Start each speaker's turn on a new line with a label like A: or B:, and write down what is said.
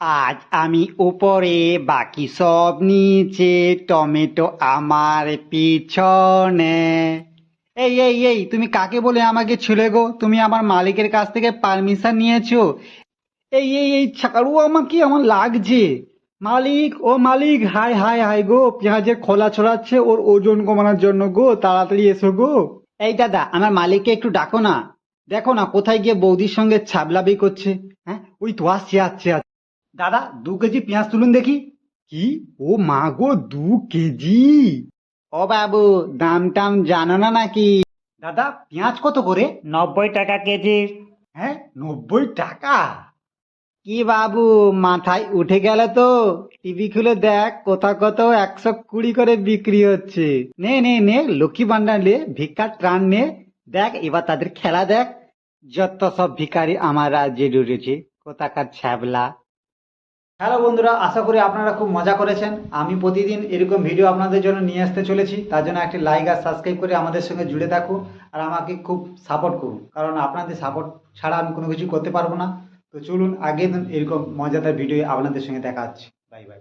A: আজ আমি উপরে, বাকি সব নিচে, টমেটো আমার পিছনে। এই এই এই, তুমি কাকে বলে আমাকে ছুলে গো? তুমি আমার মালিকের কাছ থেকে পারমিশন নিয়েছো? এই এই এই ছাড়ু আমাকে আমার লাগছে। মালিক, ও মালিক, হাই হাই হাই গো, পেঁয়াজের খোলা ছড়াচ্ছে, ওর ওজন কমানোর জন্য গো, তাড়াতাড়ি এসো গো। এই দাদা, আমার মালিককে একটু ডাকো না। দেখো না, কোথায় গিয়ে বৌদির সঙ্গে ছাবলাবি করছে হ্যাঁ? ওই তো আসছে আসছে। দাদা দু কেজি পেঁয়াজ তুলুন দেখি। কি? ও মা গো দু কেজি? ও বাবু দাম টাম জানো না নাকি? দাদা পেঁয়াজ কত করে?
B: নব্বই টাকা কেজি।
A: হ্যাঁ নব্বই টাকা? কি বাবু মাথায় উঠে গেল তো। টিভি খুলে দেখ কোথা কোথাও একশো কুড়ি করে বিক্রি হচ্ছে। নে নে নে লক্ষ্মী ভান্ডার নে ভিক্ষার ত্রাণ নে। দেখ এবার তাদের খেলা দেখ। যত সব ভিখারি আমার রাজ্যে ডুবেছে কোথাকার ছ্যাবলা। হ্যালো বন্ধুরা, আশা করি আপনারা খুব মজা করেছেন। আমি প্রতিদিন এরকম ভিডিও আপনাদের জন্য নিয়ে আসতে চলেছি। তার জন্য একটি লাইক আর সাবস্ক্রাইব করে আমাদের সঙ্গে জুড়ে থাকুন আর আমাকে খুব সাপোর্ট করুন। কারণ আপনাদের সাপোর্ট ছাড়া আমি কোনো কিছু করতে পারব না। তো চলুন আগে এরকম মজাদার ভিডিও আপনাদের সঙ্গে দেখা হচ্ছে। Bye bye